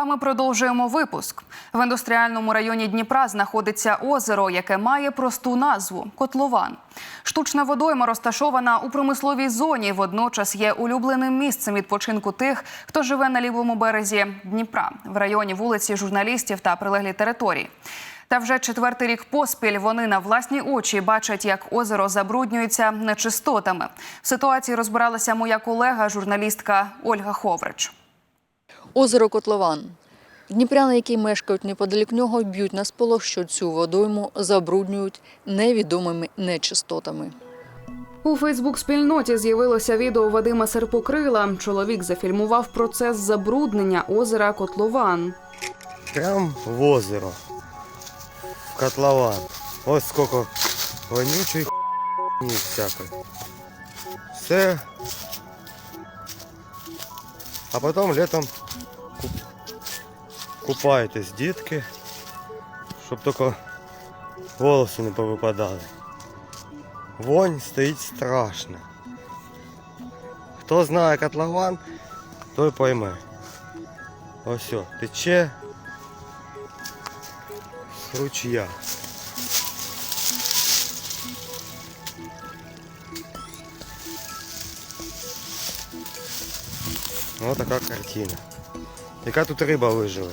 А ми продовжуємо випуск. В індустріальному районі Дніпра знаходиться озеро, яке має просту назву котлован. Штучна водойма розташована у промисловій зоні. Водночас є улюбленим місцем відпочинку тих, хто живе на лівому березі Дніпра в районі вулиці журналістів та прилеглі території. Та вже четвертий рік поспіль вони на власні очі бачать, як озеро забруднюється нечистотами. В ситуації розбиралася моя колега, журналістка Ольга Ховрич. Озеро Котлован. Дніпряни, які мешкають неподалік нього, б'ють на сполох, що цю водойму забруднюють невідомими нечистотами. У Фейсбук-спільноті з'явилося відео Вадима Серпокрила. Чоловік зафільмував процес забруднення озера Котлован. Прям в озеро. В котлован. Ось сколько вонючої хуйні всякої. Все. А потім літом. купаєтесь, дітки, щоб тільки волоси не повипадали. Вонь стоїть страшна. Хто знає котлован, той пойме. Ось все, тече з ручья. Ось така картина. Яка тут риба вижила?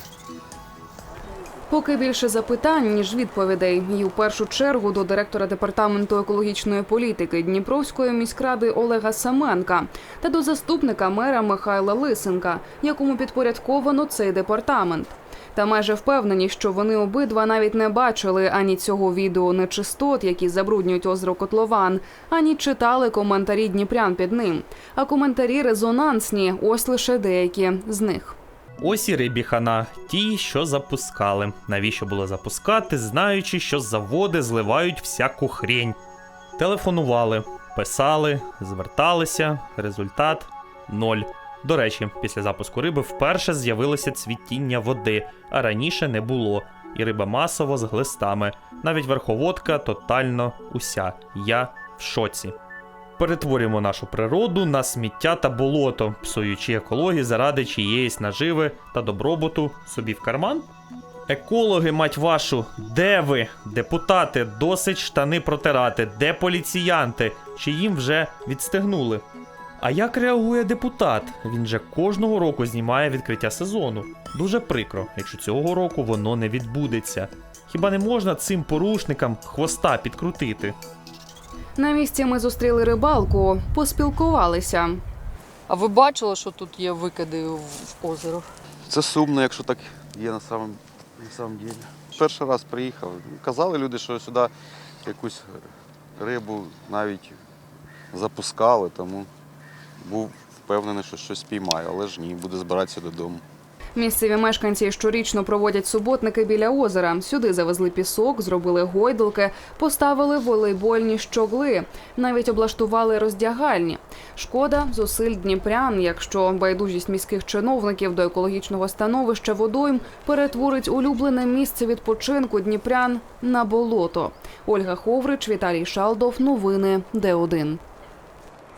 Поки більше запитань, ніж відповідей, і у першу чергу до директора департаменту екологічної політики Дніпровської міськради Олега Семенка та до заступника мера Михайла Лисенка, якому підпорядковано цей департамент. Та майже впевнені, що вони обидва навіть не бачили ані цього відео нечистот, які забруднюють озеро Котлован, ані читали коментарі Дніпрян під ним. А коментарі резонансні, ось лише деякі з них. Ось і рибі хана, ті, що запускали. Навіщо було запускати, знаючи, що заводи зливають всяку хрень. Телефонували, писали, зверталися. Результат ноль. До речі, після запуску риби вперше з'явилося цвітіння води, а раніше не було. І риба масово з глистами. Навіть верховодка тотально уся. Я в шоці. Перетворюємо нашу природу на сміття та болото, псуючи екологію заради чиєїсь наживи та добробуту собі в карман? Екологи, мать вашу, де ви? Депутати, досить штани протирати, де поліціянти? Чи їм вже відстегнули? А як реагує депутат? Він же кожного року знімає відкриття сезону. Дуже прикро, якщо цього року воно не відбудеться. Хіба не можна цим порушникам хвоста підкрутити? На місці ми зустріли рибалку, поспілкувалися. А ви бачили, що тут є викиди в озеро? Це сумно, якщо так є на самом, на самом деле. Перший раз приїхав. Казали люди, що сюди якусь рибу навіть запускали, тому був впевнений, що щось спіймаю, але ж ні, буде збиратися додому. Місцеві мешканці щорічно проводять суботники біля озера. Сюди завезли пісок, зробили гойдалки, поставили волейбольні щогли, навіть облаштували роздягальні. Шкода зусиль дніпрян, якщо байдужість міських чиновників до екологічного становища водойм перетворить улюблене місце відпочинку дніпрян на болото. Ольга Ховрич, Віталій Шалдов. Новини Д1.